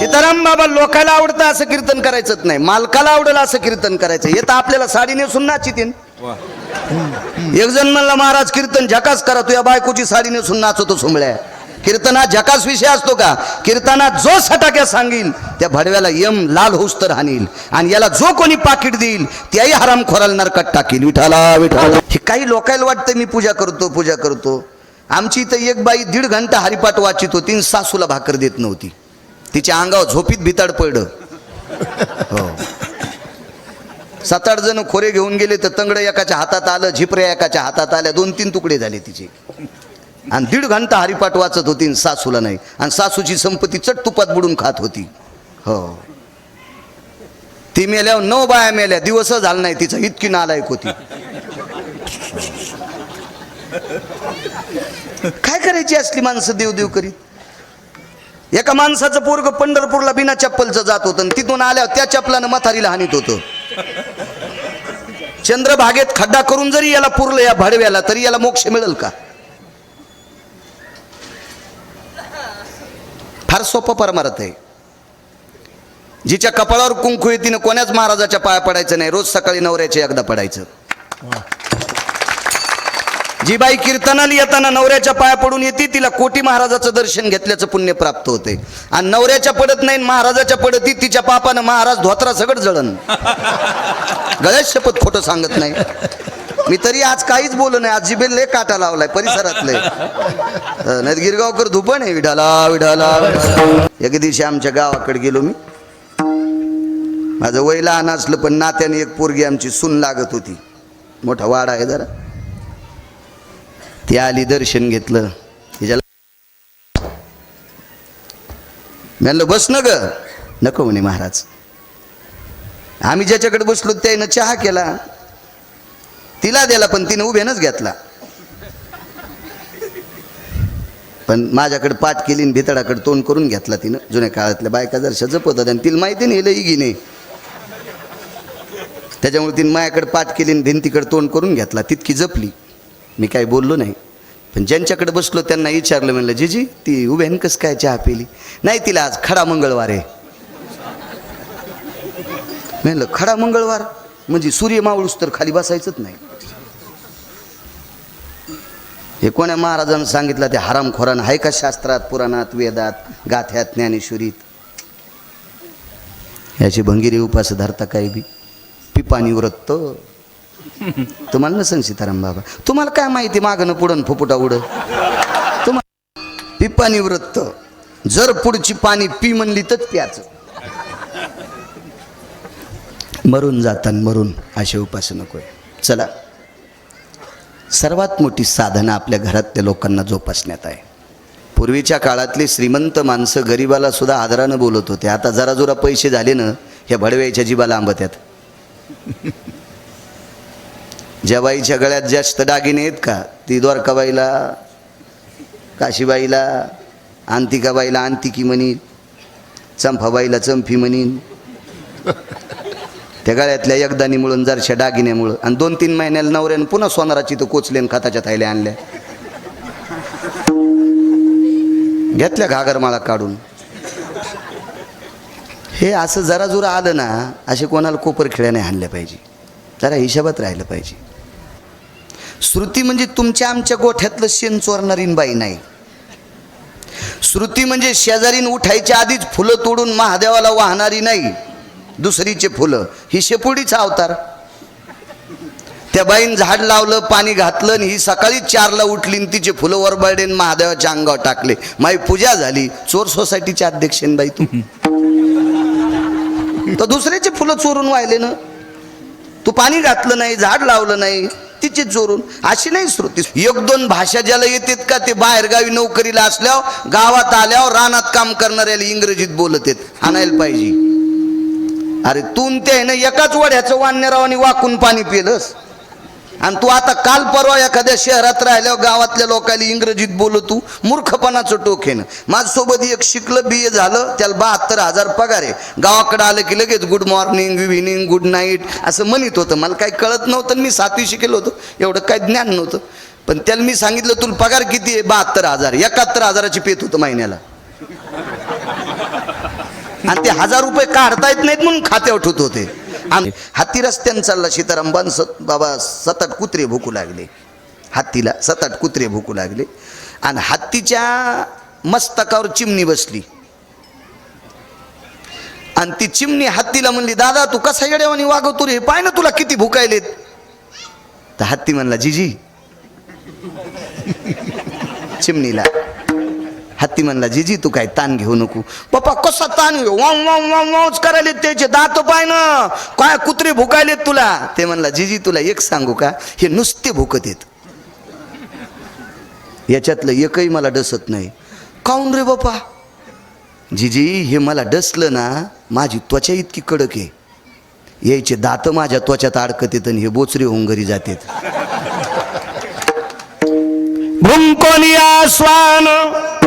सीताराम बाबा लोकाला आवडतं असं कीर्तन करायचंच नाही. मालकाला आवडेल असं कीर्तन करायचं. येतं आपल्याला साडी नेसून नाचितीन एक जण म्हणला महाराज कीर्तन झकास करा तुझ्या बायकोची साडी नेसून नाचवतो सुंबळ्या कीर्तनात झकास विषय असतो का? कीर्तनात जो सटाक्या सांगील त्या भडव्याला यम लाल होऊस तर हानील. आणि याला जो कोणी पाकिट देईल त्याही हराम खोराला नरकात टाकील विठाला विठाला हे काही लोकायला वाटतं मी पूजा करतो पूजा करतो. आमची इथं एक बाई दीड घंटा हरिपाठ वाचित होती सासूला भाकर देत नव्हती. तिच्या अंगावर झोपीत भिताड पडलं. हो. सात आठ जण खोरे घेऊन गेले तर तंगडं एकाच्या हातात आलं झिपऱ्या एकाच्या हातात आल्या दोन तीन तुकडे झाले तिचे. आणि दीड घंटा हरिपाठ वाचत होती आणि सासूला नाही. आणि सासूची संपत्ती चट तुपात बुडून खात होती. हो. ती मेल्यावर नऊ बाया मेल्या दिवस झाला नाही तिचा इतकी नालायक होती. काय करायची असली माणसं देव देव करीत? एका माणसाचं पोरग पंढरपूरला बिना चप्पलचं जात होतं आणि तिथून आल्यावर त्या चप्पलानं मथारीला हानीत होतं. चंद्रभागेत खड्डा करून जरी याला पुरलं या भाडव्याला तरी याला मोक्ष मिळेल का? फार सोपं परमारत आहे. जिच्या कपाळावर कुंकू आहे तिनं कोण्याच महाराजाच्या पाया पडायचं नाही. रोज सकाळी नवऱ्याच्या एकदा पडायचं. जी बाई कीर्तनाला येताना नवऱ्याच्या पाया पडून येते तिला कोटी महाराजाचं दर्शन घेतल्याचं पुण्य प्राप्त होते. आणि नवऱ्याच्या पडत नाही आणि महाराजाच्या पडती तिच्या पापानं महाराज धोत्रा सगळं जळण गळ्यात शपथ खोटं सांगत नाही. मी तरी आज काहीच बोललो नाही आज जिबेल लय काटा लावलाय परिसरातले नाही गिरगावकर धुपण आहे विढाला विढाला विढाला. एक दिवशी आमच्या गावाकडे गेलो मी. माझं वय लहान असलं पण नात्याने एक पोरगी आमची सून लागत होती. मोठा वाडा आहे जरा. ती आली दर्शन घेतलं. तिच्याला म्हणलं बस न ग. नको म्हणे महाराज. आम्ही ज्याच्याकडे बसलो त्यानं चहा केला. तिला दिला पण तिने उभ्यानंच घेतला. पण माझ्याकडे पाठ केली आणि भितडाकडे तोंड करून घेतला तिनं. जुन्या काळातल्या बायका जरशा जपत होत्या आणि तिला माहिती नाही लई गिने त्याच्यामुळे तिने माझ्याकडे पाठ केली आणि भिंतीकडे तोंड करून घेतला. तितकी जपली. मी काही बोललो नाही. पण ज्यांच्याकडे बसलो त्यांना विचारलं म्हणलं जीजी ती उभ्यान कस काय चहा पिली? नाही तिला आज खडा मंगळवार आहे. म्हणलं खडा मंगळवार? म्हणजे सूर्य मावळूस तर खाली बसायचंच नाही. हे कोण्या महाराजांना सांगितलं ते हरामखोरान आहे का शास्त्रात पुराणात वेदात गाथ्यात ज्ञानेश्वरीत? याची भंगिरी उपास धरता काय बी? पिपानी व्रत? तुम्हाला नसेल सीताराम बाबा. तुम्हाला काय माहिती मागणं पुढं फुफुटा उड? तुम्हाला पिपानी व्रत जर पुढची पाणी पी म्हणली तर प्याचं. मरून जातान मरून असे उपास नकोय. चला. सर्वात मोठी साधना आपल्या घरातल्या लोकांना जोपासण्यात आहे. पूर्वीच्या काळातली श्रीमंत माणसं गरिबाला सुद्धा आदरानं बोलत होते. आता जरा जोरा पैसे झाले ना ह्या भडव्याच्या जीवाला आहेत ज्या बाईच्या गळ्यात जास्त दागिने आहेत का? ती द्वारकाबाईला काशीबाईला अंतिकाबाईला अंतिकी म्हणीन चंफाबाईला चंफी म्हणीन. त्या गळ्यातल्या एकदानीमुळं जरशा दागिन्यामुळं. आणि दोन तीन महिन्याला नवऱ्यानं पुन्हा सोनाराची तर कोचलेन खताच्या थायल्या आणल्या. घेतल्या घागरमाळा काढून. हे असं जरा जुरा आलं ना असे कोणाला कोपर खेळ्याने आणल्या पाहिजे. जरा हिशोबात राहिलं पाहिजे. श्रुती म्हणजे तुमच्या आमच्या गोठ्यातलं शेण चोरणारी बाई नाही. श्रुती म्हणजे शेजारीन उठायच्या आधीच फुलं तोडून महादेवाला वाहणारी नाही. दुसरीचे फुलं. ही शेपुडीचा अवतार. त्या बाईन झाड लावलं पाणी घातलं आणि ही सकाळी चारला उठली आणि तिचे फुलं वरबाडेन महादेवाच्या अंगावर टाकले. माई पूजा झाली. चोर सोसायटीचे अध्यक्ष बाई तू? तर दुसऱ्याचे फुलं चोरून वाहिले ना. तू पाणी घातलं नाही झाड लावलं नाही. तिचे चोरून अशी नाही श्रुती. एक दोन भाषा ज्याला येतात का ते बाहेरगावी नोकरीला असल्यावर गावात आल्यावर रानात काम करणाऱ्याला इंग्रजीत बोलत आहेत. आणायला पाहिजे. अरे तून ते आहे ना एकाच वड्याचं वाण्यारावानी वाकून पाणी पिलंस. आणि तू आता काल परवा एखाद्या शहरात राहिल्यावर गावातल्या लोकांना इंग्रजीत बोलू तू मूर्खपणाचं टोकेन. माझ्यासोबत एक शिकलं बी ए झालं त्याला बहात्तर हजार पगार आहे. गावाकडे आलं की लगेच good morning evening good night असं म्हणत होतं. मला काही कळत नव्हतं मी सातवी शिकेल होतो. एवढं काही ज्ञान नव्हतं. पण त्याला मी सांगितलं तुला पगार किती आहे? बहात्तर हजार. एकाहत्तर हजाराची पेत होतं महिन्याला. आणि ते हजार रुपये काढता येत नाहीत म्हणून खात्यावर ठेवत होते. आणि हत्ती रस्त्यानं चालला सीताराम बान सत बाबा सतत कुत्रे भुकू लागले. हत्तीला सतत कुत्रे भुकू लागले. आणि हत्तीच्या मस्तकावर चिमणी बसली. आणि ती चिमणी हत्तीला म्हणली दादा तू कसा येड्यावानी वागवतो रे? पाय ना तुला किती भुकायलेत. तर हत्ती म्हणला जीजी. चिमणीला हत्ती म्हणला जीजी तू काय ताण घेऊ नको. पप्पा कसा ताण घेऊ? वाम वाम वाम वावच करायले त्याचे दात पाय ना काय कुत्रे भुकायले तुला? ते म्हणला जीजी तुला एक सांगू का? हे नुसते भुकत येत याच्यातलं एकही मला डसत नाही. काऊन रे बापा? जीजी हे मला डसलं ना माझी त्वचा इतकी कडक आहे. यायचे दात माझ्या त्वचात अडकत येत आणि हे बोचरे होऊन घरी जातेत भुंकोनिया स्वान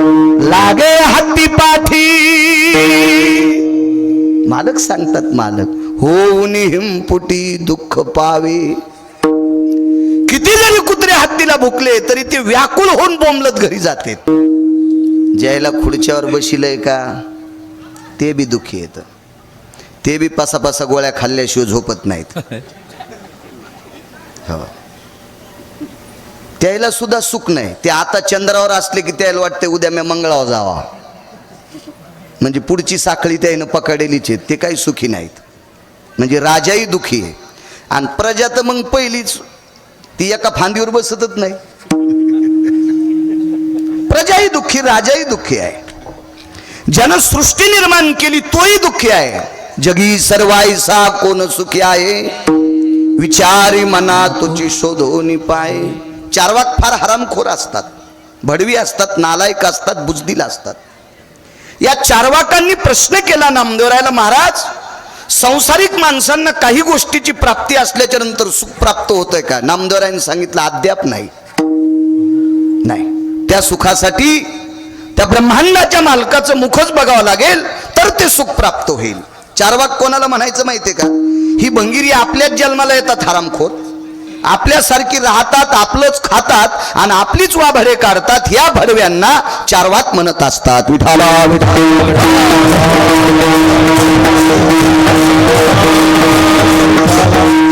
लागे हत्ती पाठी. मालक सांगतात मालक होऊन हिमपुटी दुःख पावे. किती जरी कुत्रे हत्तीला भुकले तरी ते व्याकुळ होऊन बोंबलत घरी जाते. ज्याला खुर्च्यावर बशिलय का ते बी दुःखी येतं ते बी पासा पासा गोळ्या खाल्ल्याशिवाय झोपत नाहीत. हो. त्याला सुद्धा सुख नाही. ते आता चंद्रावर असले की त्याला वाटते उद्या मी मंगळावर जावा. म्हणजे पुढची साखळी त्यानं पकडलेलीच आहे. ते काही सुखी नाहीत. म्हणजे राजाही दुखी आहे. आणि प्रजा तर मग पहिलीच. ती एका फांदीवर बसतच नाही. प्रजाही दुःखी राजाही दुःखी आहे. ज्यानं सृष्टी निर्माण केली तोही दुःखी आहे. जगी सर्वायसा कोण सुखी आहे? विचारी मना तुझी शोधोनी पाय. चारवाक फार हरामखोर असतात. भडवी असतात नालायक असतात बुजदिल असतात. या चारवाकांनी प्रश्न केला नामदेवरायला महाराज संसारिक माणसांना काही गोष्टीची प्राप्ती असल्याच्या नंतर सुख प्राप्त होतंय का? नामदेवरायांनी सांगितलं अद्याप नाही. नाही. त्या सुखासाठी त्या ब्रह्मांडाच्या मालकाचं मुखच बघावं लागेल तर ते सुख प्राप्त होईल. चारवाक कोणाला म्हणायचं माहितीये का? ही भंगिरी आपल्याच जन्माला येतात हरामखोर. आपल्यासारखी राहतात आपलंच खातात आणि आपलीच वाभरे काढतात या भडव्यांना चारवाक म्हणत असतात. विठाला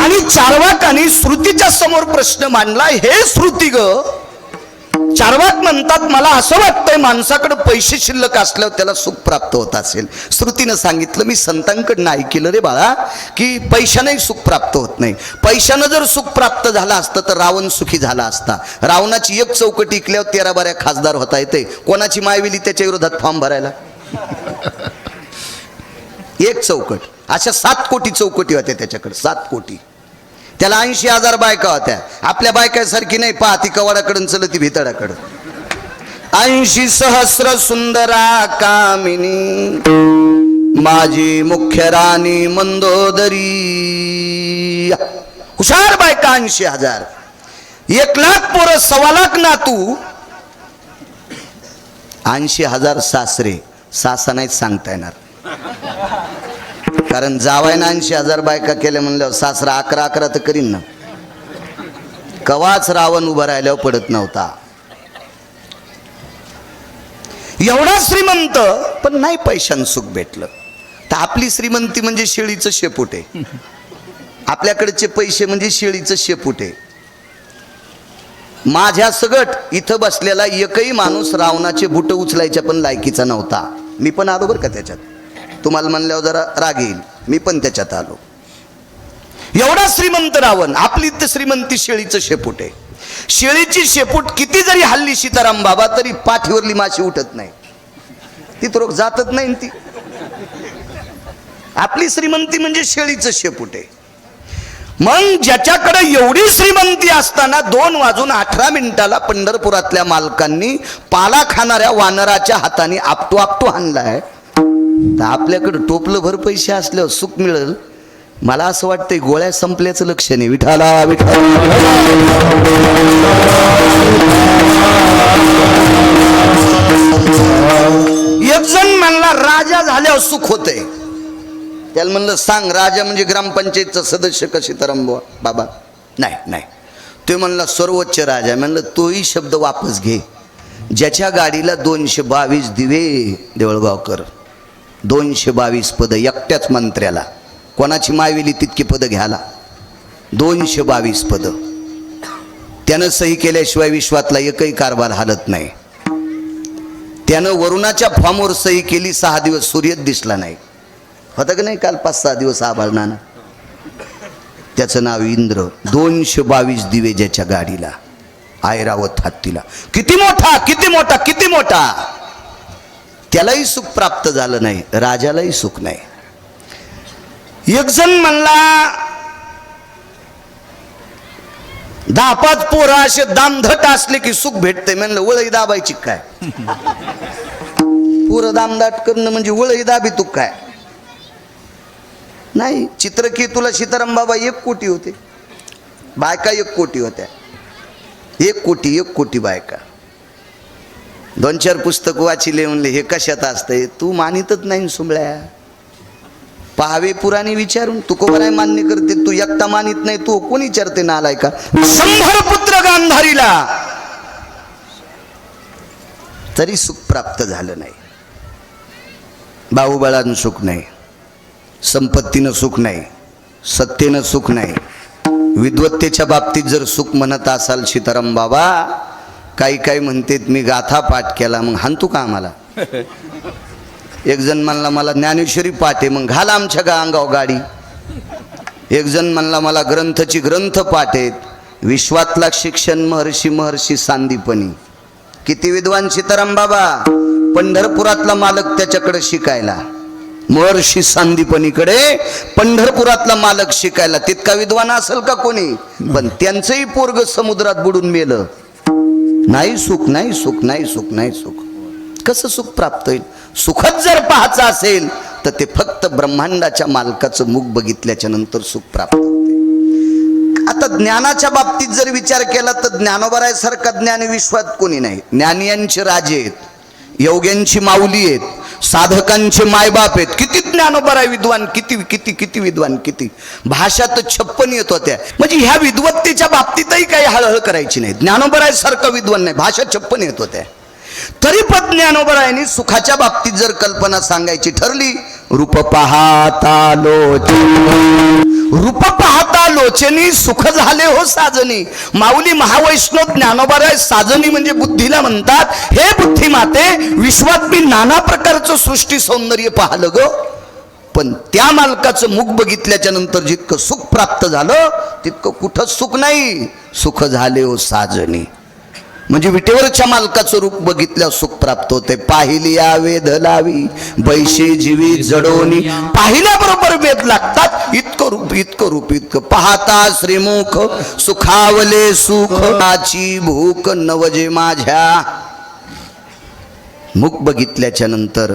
आणि चारवाकाने श्रुतीच्या समोर प्रश्न मांडला हे श्रुती ग चारवाक म्हणतात मला असं वाटतंय माणसाकडे पैसे शिल्लक असल्यावर त्याला सुख प्राप्त होत असेल. श्रुतीनं सांगितलं मी संतांकडनं ऐकलं रे बाळा की पैशानेही सुख प्राप्त होत नाही. पैशानं जर सुख प्राप्त झालं असतं तर रावण सुखी झाला असता. रावणाची एक चौकट इकल्यावर तेरा बाऱ्या खासदार होता येते. कोणाची मायविली त्याच्या विरोधात फॉर्म भरायला? एक चौकट. अशा सात कोटी चौकटी होत्या त्याच्याकडे सात कोटी. त्याला ऐंशी हजार बायका होत्या. आपल्या बायकासारखी नाही पहा ती कवाडाकडून चलती भितडाकडं. ऐंशी सहस्र सुंदरा कामिनी माझी मुख्य राणी मंदोदरी. हुशार बायका ऐंशी हजार. एक लाख पोरं सव्वा लाख नातू. ऐंशी हजार सासरे. सासा नाहीच सांगता येणार. कारण जावायनं ऐंशी हजार बायका केल्या म्हणल्यावर सासरा अकरा अकरा तर करीन ना. कवाच रावण उभा राहिल्यावर पडत नव्हता. एवढा श्रीमंत पण नाही पैशान सुख भेटलं. तर आपली श्रीमंती म्हणजे शेळीचं शेपूट आहे. आपल्याकडचे पैसे म्हणजे शेळीचं शेपूट आहे. माझ्या सगट इथं बसलेला एकही माणूस रावणाचे बुट उचलायच्या पण लायकीचा नव्हता. मी पण आलो बरं का त्याच्यात? तुम्हाला म्हणल्यावर जरा राग येईल. मी पण त्याच्यात आलो. एवढा श्रीमंत रावण आपली तर श्रीमंती शेळीचं शेपूट आहे. शेळीची शेपूट किती जरी हल्ली सीताराम बाबा तरी पाठीवरली माशी उठत नाही. ती तर रोग जातच नाही ती. आपली श्रीमंती म्हणजे शेळीचं शेपूट आहे. मग ज्याच्याकडे एवढी श्रीमंती असताना दोन वाजून अठरा मिनिटाला पंढरपुरातल्या मालकांनी पाला खाणाऱ्या वानराच्या हाताने आपटू आपटू आणलाय तर आपल्याकडं टोपलं भर पैसे असल्यावर सुख मिळेल. मला असं वाटतंय गोळ्या संपल्याचं लक्ष नाही. विठाला एक जण म्हणला राजा झाल्यावर सुख होतंय. त्याला म्हणलं सांग राजा म्हणजे ग्रामपंचायतचा सदस्य कशी तरंबवा बाबा? नाही नाही. ते म्हणला सर्वोच्च राजा. म्हणलं तोही शब्द वापस घे. ज्याच्या गाडीला दोनशे बावीस दिवे देवळगावकर. दोनशे बावीस पदं एकट्याच मंत्र्याला. कोणाची मायवेली तितकी पदं घ्यायला? दोनशे बावीस पदं. त्यानं सही केल्याशिवाय विश्वातला एकही कारभार हालत नाही. त्यानं वरुणाच्या फॉर्मवर सही केली सहा दिवस सूर्यच दिसला नाही. होता का नाही काल पाच सहा दिवस आभारणानं त्याचं नाव इंद्र. दोनशे बावीस दिवे ज्याच्या गाडीला. आयरावत हत्तीला किती मोठा किती मोठा किती मोठा? त्यालाही सुख प्राप्त झालं नाही राजालाही सुख नाही. एक जण म्हणला दहा पाच पोरं असे दामधट असले की सुख भेटते म्हणलं वळई दाबायची काय? पोरं दामदाट करणं म्हणजे वळई दाबी तू काय? नाही चित्रकेतूला सीताराम बाबा एक कोटी होते. बायका एक कोटी होत्या. एक कोटी एक कोटी बायका. दोन चार पुस्तक वाचिले म्हणले हे कशात असतंय? तू मानितच नाही सुमळ्या. पहावे पुराणी विचारून तू कोण मान्य करते तू एकता मानित नाही तू कोण विचारते ना आलाय का शंभर पुत्र गांधारीला. तरी सुख प्राप्त झालं नाही. बाहुबळानं सुख नाही. संपत्तीनं सुख नाही. सत्तेनं सुख नाही. विद्वत्तेच्या बाबतीत जर सुख म्हणत असाल सीताराम बाबा काही काही म्हणतेत मी गाथा पाठ केला मग हाणतू का आम्हाला? एक जण म्हणला मला ज्ञानेश्वरी पाठ आहे मग घाला आमच्या गा अंगाव गाडी. एक जण म्हणला मला ग्रंथची ग्रंथ पाठ आहेत विश्वातला शिक्षण महर्षी महर्षी सांदीपणी. किती विद्वान सीताराम बाबा पंढरपुरातला मालक त्याच्याकडे शिकायला. महर्षी सांदीपनीकडे पंढरपुरातला मालक शिकायला. तितका विद्वान असेल का कोणी? पण त्यांचंही पोरग समुद्रात बुडून मेलं. नाही सुख नाही सुख नाही सुख नाही सुख. कसं सुख प्राप्त होईल? सुखच जर पाहायचं असेल तर ते फक्त ब्रह्मांडाच्या मालकाचं मुख बघितल्याच्या नंतर सुख प्राप्त होते. आता ज्ञानाच्या बाबतीत जर विचार केला तर ज्ञानोबरायसारखा ज्ञान विश्वात कोणी नाही. ज्ञानियांचे राजे आहेत. योग्यांची माऊली आहेत. साधकांचे मायबाप आहेत. किती ज्ञानोबराय विद्वान किती किती किती विद्वान किती? भाषा तर छप्पन येत होत्या. म्हणजे ह्या विद्वत्तेच्या बाबतीतही काही हळहळ करायची नाही. ज्ञानोबराय सारखं विद्वान नाही भाषा छप्पन येत होत्या. तरी पण ज्ञानोबरायांनी सुखाच्या बाबतीत जर कल्पना सांगायची ठरली रूप पाहता लोचनी रूप पाहता लोचनी सुख झाले हो साजनी. माऊली महावैष्णव ज्ञानोबाराय साजनी म्हणजे बुद्धीला म्हणतात. हे बुद्धी माते विश्वात मी नाना प्रकारचं सृष्टी सौंदर्य पाहिलं ग. पण त्या मालकाचं मुख बघितल्याच्या नंतर जितकं सुख प्राप्त झालं तितकं कुठंच सुख नाही. सुख झाले हो साजनी. म्हणजे विटेवरच्या मालकाचं रूप बघितल्या सुख प्राप्त होते. पाहिली या वेध लावी बैशे जीवी जडोनी. पाहिल्याबरोबर वेद लागतात. इतकं रूप इतकं रूप इतकं. पाहता श्रीमुख सुखावले सुख. आची भूक नवजे माझ्या. मुख बघितल्याच्या नंतर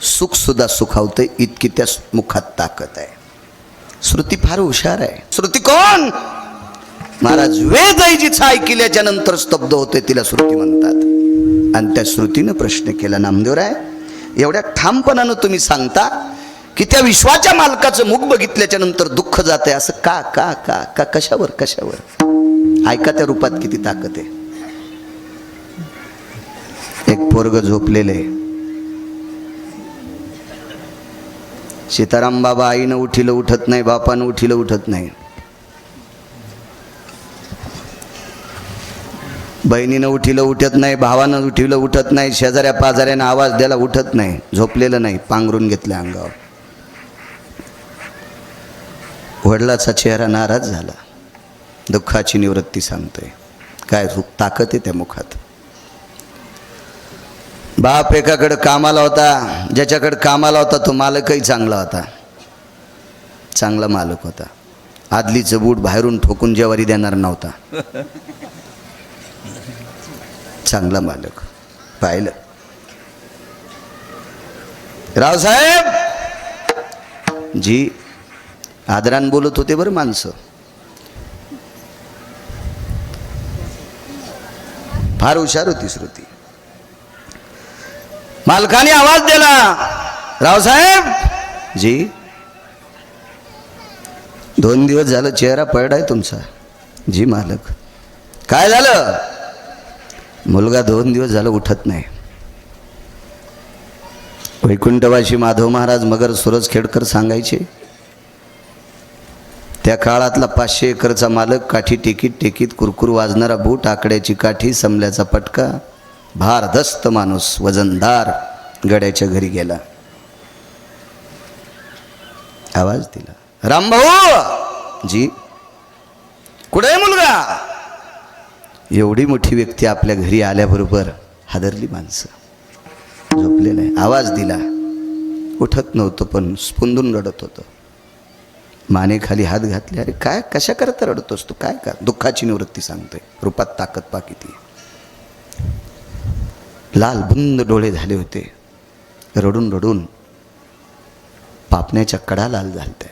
सुख सुद्धा सुखावते इतकी त्या मुखात ताकद आहे. श्रुती फार हुशार आहे. श्रुती कोण? महाराज वेदही जिचं ऐकल्याच्या नंतर स्तब्ध होते तिला श्रुती म्हणतात. आणि त्या श्रुतीनं प्रश्न केला नामदेवराय एवढ्या ठामपणानं तुम्ही सांगता की त्या विश्वाच्या मालकाचं मुख बघितल्याच्या नंतर दुःख जाते असं का का का का कशावर कशावर? ऐका त्या रूपात किती ताकद आहे. एक पोरग झोपलेले सीताराम बाबा आईनं उठिलं उठत नाही बापानं उठिलं उठत नाही. बहिणीनं उठिलं उठत नाही. भावानं उठिलं उठत नाही. शेजाऱ्या पाजाऱ्यानं आवाज द्यायला उठत नाही. झोपलेलं नाही. पांघरून घेतल्या अंगावर. वडिलाचा चेहरा नाराज झाला. दुःखाची निवृत्ती सांगतोय. काय ताकद आहे त्या मुखात? बाप एकाकडं कामाला होता. ज्याच्याकडं कामाला होता तो मालकही चांगला होता. चांगला मालक होता. आदलीचं बूट बाहेरून ठोकून जेवारी देणार नव्हता. चांगला मालक. पाहिलं. रावसाहेब जी आदरान बोलत होते बरं माणसं. फार हुशार होती श्रुती. मालकाने आवाज दिला. रावसाहेब जी. दोन दिवस झालं चेहरा पडलाय तुमचा. जी मालक. काय झालं? मुलगा दोन दिवस झालं उठत नाही. वैकुंठवाशी माधव महाराज मगर सुरज खेडकर सांगायचे त्या काळातला पाचशे एकरचा मालक काठी टेकीत टेकीत कुरकुर वाजणारा बूट आकड्याची काठी समल्याचा पटका भारदस्त माणूस वजनदार गड्याच्या घरी गेला. आवाज दिला. रामभाऊ! जी कुठे आहे मुलगा? एवढी मोठी व्यक्ती आपल्या घरी आल्याबरोबर हादरली माणसं. झोपलेलं आहे. आवाज दिला. उठत नव्हतं पण स्पुंदून रडत होतं. मानेखाली हात घातले. अरे काय कशा करता रडतोस तू? काय का दुःखाची निवृत्ती सांगतोय. रूपात ताकद पा किती लाल बुंद डोळे झाले होते. रडून रडून पापण्याच्या कडा लाल झालत्या.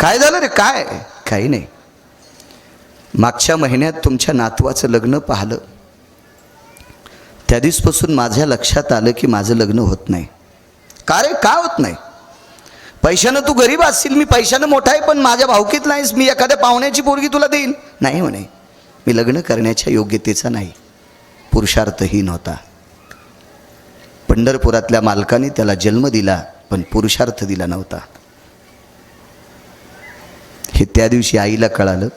काय झालं रे? काय? काही नाही. मागच्या महिन्यात तुमच्या नातवाचं लग्न पाहिलं. त्या दिवसपासून माझ्या लक्षात आलं की माझं लग्न होत नाही. का रे? का होत नाही? पैशानं तू गरीब असशील मी पैशानं मोठा आहे पण माझ्या भावकीत नाहीस. मी एखाद्या पाहुण्याची पोरगी तुला देईन. नाही म्हणे. मी लग्न करण्याच्या योग्यतेचा नाही. पुरुषार्थहीन होता. पंढरपुरातल्या मालकाने त्याला जन्म दिला पण पुरुषार्थ दिला नव्हता. हे त्या दिवशी आईला कळालं.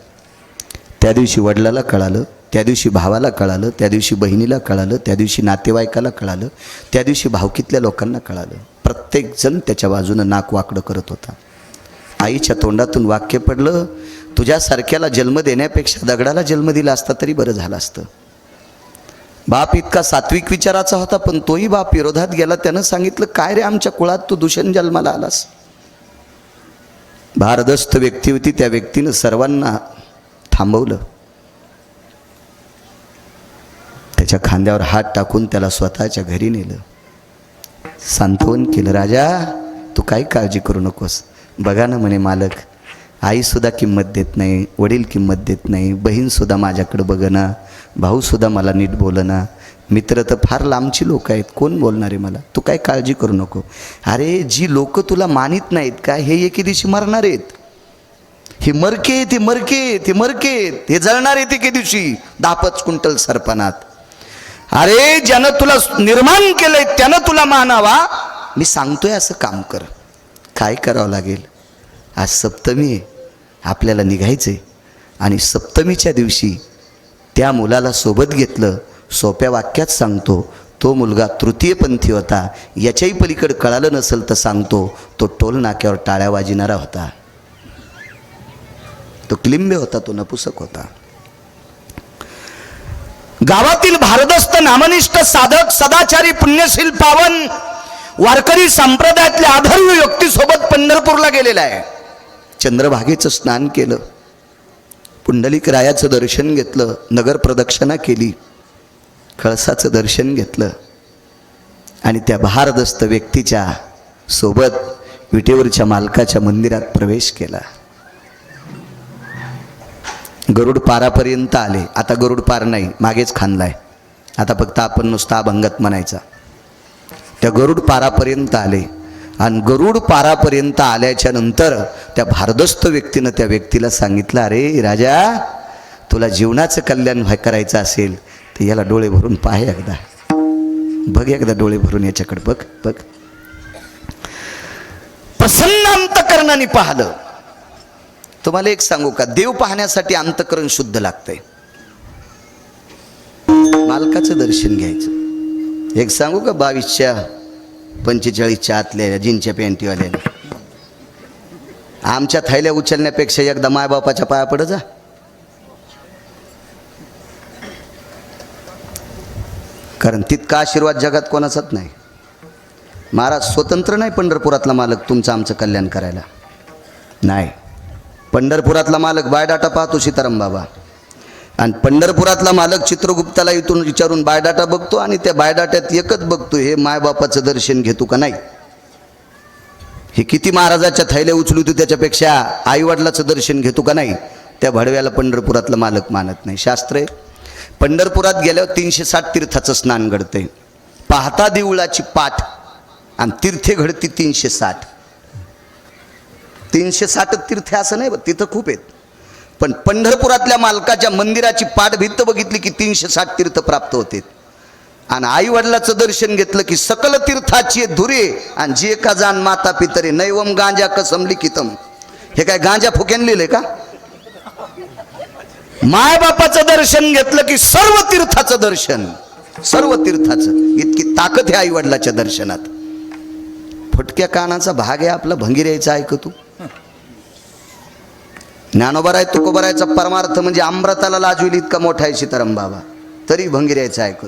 त्या दिवशी वडिलाला कळालं त्या दिवशी भावाला कळालं त्या दिवशी बहिणीला कळालं त्या दिवशी नातेवाईकाला कळालं त्या दिवशी भावकीतल्या लोकांना कळालं. प्रत्येकजण त्याच्या बाजूनं नाक वाकडं करत होता. आईच्या तोंडातून वाक्य पडलं तुझ्यासारख्याला जन्म देण्यापेक्षा दगडाला जन्म दिला असता तरी बरं झालं असतं. बाप इतका सात्विक विचाराचा होता पण तोही बाप विरोधात गेला. त्यानं सांगितलं काय रे आमच्या कुळात तू दूषण जन्माला आलास? भारदस्त व्यक्ती होती. त्या व्यक्तीनं सर्वांना थांबवलं. त्याच्या खांद्यावर हात टाकून त्याला स्वतःच्या घरी नेलं. सांत्वन केलं राजा तू काही काळजी करू नकोस. बघा ना म्हणे मालक आईसुद्धा किंमत देत नाही वडील किंमत देत नाही बहीणसुद्धा माझ्याकडं बघना भाऊसुद्धा मला नीट बोलना. मित्र तर फार लांबची लोक आहेत कोण बोलणार आहे मला? तू काय काळजी करू नको. अरे जी लोक तुला मानित नाहीत का हे एके दिवशी मरणार आहेत. हे मरके ते मरके ते मरके हे जळणार येते के दिवशी दापच कुंटल सरपणात. अरे ज्यानं तुला निर्माण केलंय त्यानं तुला मानावा. मी सांगतोय असं काम कर. काय करावं लागेल? आज सप्तमी आहे. आपल्याला निघायचंय. आणि सप्तमीच्या दिवशी त्या मुलाला सोबत घेतलं सोप्या वाक्यात सांगतो तो मुलगा तृतीयपंथी होता. याच्याही पलीकडे कळालं नसेल तर सांगतो तो टोल नाक्यावर टाळ्या वाजिणारा होता. तो क्लिंबे होता तो नपुसक होता. गावातील भारदस्त नामनिष्ठ साधक सदाचारी पुण्यशील पावन वारकरी संप्रदायातल्या आधर्व व्यक्तीसोबत पंढरपूरला गेलेला आहे. चंद्रभागेचं स्नान केलं. पुंडलिक रायाचं दर्शन घेतलं. नगर प्रदक्षिणा केली. कळसाचं दर्शन घेतलं. आणि त्या भारदस्त व्यक्तीच्या सोबत विटेवरच्या मालकाच्या मंदिरात प्रवेश केला. गरुड पारापर्यंत आले. आता गरुड पार नाही मागेच खांदलाय. आता फक्त आपण नुसता अभंगत म्हणायचा. त्या गरुड पारापर्यंत आले. आणि गरुड पारापर्यंत आल्याच्यानंतर त्या भारदस्त व्यक्तीनं त्या व्यक्तीला सांगितलं अरे राजा तुला जीवनाचं कल्याण करायचं असेल तर याला डोळे भरून पाहे एकदा. बघ एकदा डोळे भरून याच्याकडे बघ बघ. प्रसन्न अंतकरणाने पाहलं. तुम्हाला एक सांगू का? देव पाहण्यासाठी अंतकरण शुद्ध लागतंय. मालकाचं दर्शन घ्यायचं. एक सांगू का बावीसच्या पंचेचाळीसच्या आतल्या जीनच्या पॅन्टीवाल्याने आमच्या थैल्या उचलण्यापेक्षा एकदा मायबापाच्या पाया पड जा. कारण तितका आशीर्वाद जगात कोणाचाच नाही. महाराज स्वतंत्र नाही पंढरपुरातला मालक तुमचं आमचं कल्याण करायला. नाही. पंढरपुरातला मालक बायडाटा पाहतो सीताराम बाबा. आणि पंढरपुरातला मालक चित्रगुप्ताला इथून विचारून बायडाटा बघतो आणि त्या बायडाट्यात एकच बघतो हे मायबापाचं दर्शन घेतो का नाही? हे किती महाराजाच्या थैल्या उचलू तू त्याच्यापेक्षा आईवडिलाचं दर्शन घेतो का नाही? त्या भडव्याला पंढरपुरातला मालक मानत नाही. शास्त्र आहे पंढरपुरात गेल्यावर तीनशे साठ तीर्थाचं स्नान घडतंय. पाहता देऊळाची पाठ आणि तीर्थे घडती तीनशे साठ तीनशे साठ तीर्थ असं नाही बघ तिथं खूप आहेत. पण पंढरपुरातल्या मालकाच्या मंदिराची पाठभित्त बघितली की तीनशे साठ तीर्थ प्राप्त होते. आणि आई वडिलाचं दर्शन घेतलं की सकल तीर्थाची धुरे आणि जे का जाण माता पितरे नैवम गांजा कसम लिखितम. हे काय गांजा फुक्यान लिहिले का? मायबापाचं दर्शन घेतलं की सर्व तीर्थाचं दर्शन. सर्व तीर्थाचं. इतकी ताकद आहे आई वडिलाच्या दर्शनात. फुटक्या कानाचा भाग आहे आपला भंगिरायचा ऐकतो. ज्ञानोबराय तुकोबरायचा परमार्थ म्हणजे अमृताला लाजविल इतका मोठा आहे सीताराम बाबा. तरी भंगिरायचं ऐकत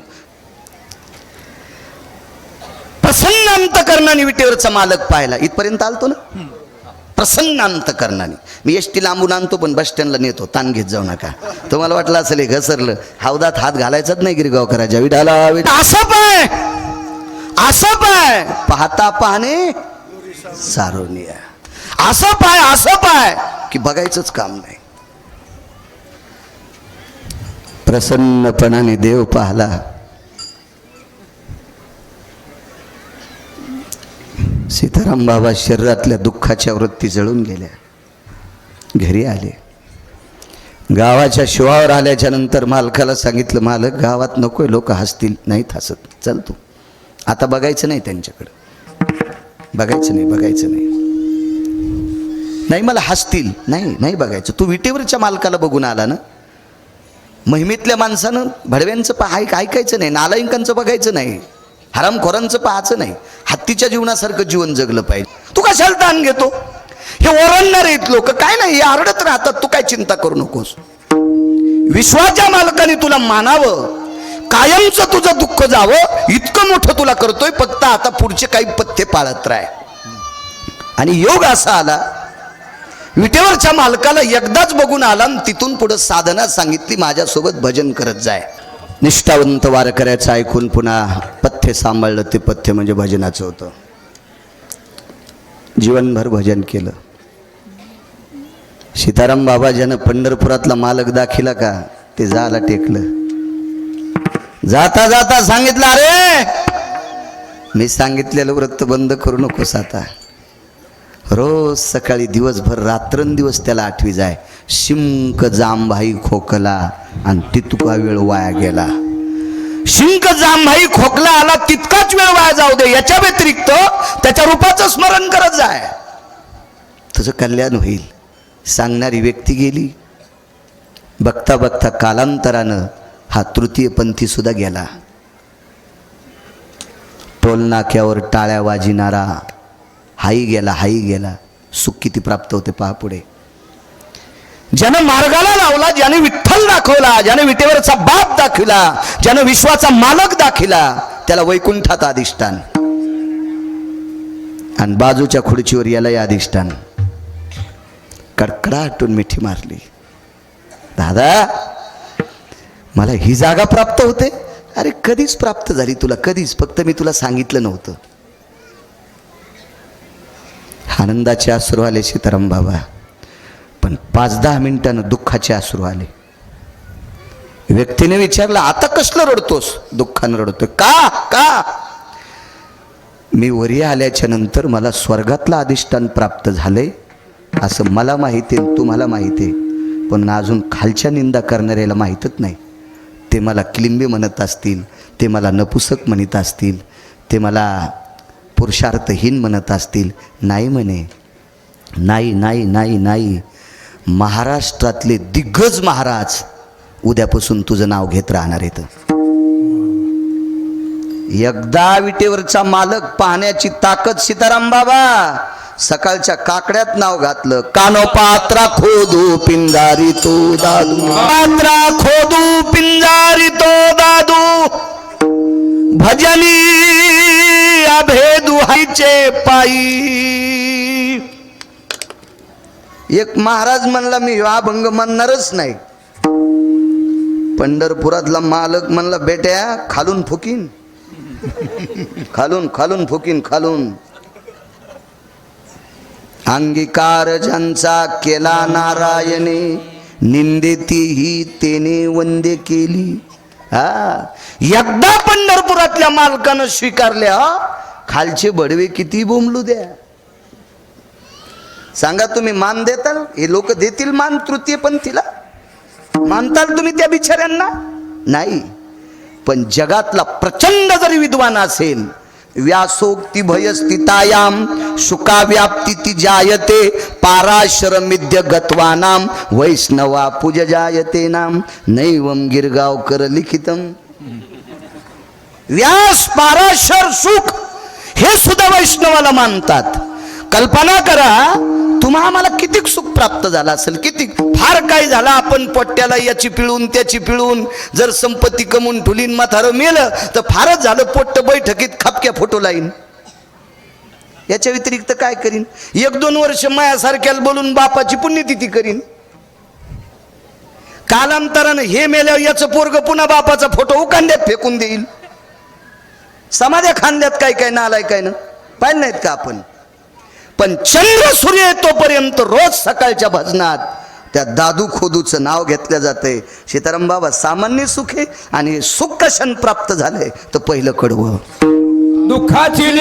प्रसन्न अंतकरणाने विटेवरचा मालक पाहिला. इथपर्यंत आलतो ना? प्रसन्न अंतकरणाने मी एस टी लांबून आणतो पण बस स्टँडला नेतो. ताण घेत जाऊ नका. तुम्हाला वाटलं असेल हे घसरलं. हौदात हात घालायचाच नाही गिरगावकराच्या. विठ असं पाय! असं पाय! पाहता पाहणे सारोनिया. असं पाय असं पाय! की बघायचंच काम नाही. प्रसन्नपणाने देव पाहला. सीताराम बाबा शरीरातल्या दुःखाच्या वृत्ती जळून गेल्या. घरी आले. गावाच्या शिवावर आल्याच्यानंतर मालकाला सांगितलं मालक गावात नकोय लोक हसतील नाहीत हसत. चल तू. आता बघायचं नाही त्यांच्याकडं. बघायचं नाही बघायचं नाही. नाही मला हसतील. नाही नाही बघायचं. तू विटेवरच्या मालकाला बघून आला ना? महिमेतल्या माणसानं भडव्यांचं पहा ऐकायचं नाही नालायकांचं बघायचं नाही हरामखोरांचं पाहायचं नाही. हत्तीच्या जीवनासारखं जीवन जगलं पाहिजे. तू कशाला ताण घेतो? हे ओरडणार आहेत लोक. काय नाही हे आरडत राहतात. तू काय चिंता करू नकोस. विश्वाच्या मालकाने तुला मानावं. कायमचं तुझं दुःख जावं. इतकं मोठं तुला करतोय फक्त आता पुढचे काही पथ्य पाळत राह. आणि योग असा आला विटेवरच्या मालकाला एकदाच बघून आला आणि तिथून पुढे साधना सांगितली माझ्यासोबत भजन करत जाय. निष्ठावंत वारकऱ्याचं ऐकून पुन्हा पथ्य सांभाळलं. ते पथ्य म्हणजे भजनाचं होतं. जीवनभर भजन केलं. सीताराम बाबा ज्यानं पंढरपुरातला मालक दाखिला का? ते जायला टेकलं. जाता जाता सांगितलं अरे मी सांगितलेलं व्रत बंद करू नकोस आता. रोज सकाळी दिवसभर रात्रंदिवस त्याला आठवी जाय. शिंक जांभाई खोकला आणि तितका वेळ वाया गेला. शिंक जांभाई खोकला आला तितकाच वेळ वाया जाऊ दे. याच्या व्यतिरिक्त त्याच्या रूपाचं स्मरण करत जाय. तुझं कल्याण होईल. सांगणारी व्यक्ती गेली. बघता बघता कालांतरानं हा तृतीय पंथी सुद्धा गेला. टोलनाक्यावर टाळ्या वाजिणारा हाई गेला हाई गेला. सुख किती प्राप्त होते पहा पुढे. ज्यानं मार्गाला लावला ज्याने विठ्ठल दाखवला ज्याने विटेवरचा बाप दाखविला ज्यानं विश्वाचा मालक दाखिला त्याला वैकुंठात अधिष्ठान. आणि बाजूच्या खुर्चीवर यालाही अधिष्ठान. कडकडाटून मिठी मारली. दादा मला ही जागा प्राप्त होते? अरे कधीच प्राप्त झाली तुला कधीच. फक्त मी तुला सांगितलं नव्हतं. आनंदाचे आसरू आले सीताराम बाबा. पण पाच दहा मिनिटानं दुःखाचे आसरू आले. व्यक्तीने विचारलं आता कसलं रडतोस? दुःखानं रडतोय. का? का? मी वरी आल्याच्यानंतर मला स्वर्गातलं अधिष्ठान प्राप्त झालंय असं मला माहिती आहे तुम्हाला माहिती आहे. पण अजून खालच्या निंदा करणाऱ्याला माहीतच नाही. ते मला किलिंबे म्हणत असतील ते मला नपुसक म्हणत असतील ते मला पुरुषार्थहीन म्हणत असतील. नाही म्हणे. नाही नाही नाही नाही. महाराष्ट्रातले दिग्गज महाराज उद्यापासून तुझं नाव घेत राहणार आहेत. एकदा विटेवरचा मालक पाहण्याची ताकद सीताराम बाबा. सकाळच्या काकड्यात नाव घातलं. कानो पात्रा खोदू पिंजारी तो दादू. पात्रा खोदू पिंजारी तो दादू. भजनी अभेद व्हायचे पायी. एक महाराज म्हणला मी अभंग म्हणणारच नाही. पंढरपुरातला मालक म्हणला बेट्या खालून फुकीन. खालून खालून फुकीन खालून. अंगीकार ज्यांचा केला नारायणे निंदेती ही तेने वंदे केली. हा. एकदा पंढरपुरातल्या मालकानं स्वीकारल्या खालचे बडवे किती बोंबलू द्या. सांगा तुम्ही मान देताल? हे लोक देतील मान तृतीय पंथीला? मानताल तुम्ही त्या बिचाऱ्यांना? नाही. पण जगातला प्रचंड जरी विद्वान असेल व्यासोक्ती भयस्थितायाम शुकाव्याप्ती ती जायते पाराशरमिद्य गत्वानाम वैष्णवा पूज जायते नाम नैवम गिरगावकर लिखितम व्यास पाराशर सुख हे सुद्धा वैष्णवाला मानतात. कल्पना करा तुम्हा आम्हाला किती सुख प्राप्त झालं असेल किती फार काय झालं आपण पोट्याला याची पिळून त्याची पिळून जर संपत्ती कमवून ठुलीन माथारं मेलं तर फारच झालं पोट्ट बैठकीत खापक्या फोटो लाईन. याच्या व्यतिरिक्त काय करीन? एक दोन वर्ष मायासारख्याला बोलून बापाची पुण्यतिथी करीन. कालांतरानं हे मेल्यावर याचं पोरग पुन्हा बापाचा फोटो उकांद्यात फेकून देईल. समाध्या खांद्यात काय काय नालाय काय ना? पाहिलं नाहीत का आपण? पण चंद्र सूर्य येतोपर्यंत रोज सकाळच्या भजनात त्या दादू खोदूचं नाव घेतलं जाते सीताराम बाबा सामान्य सुखे आणि सुख क्षण प्राप्त झालंय. तर पहिलं कडवं. दुःखाची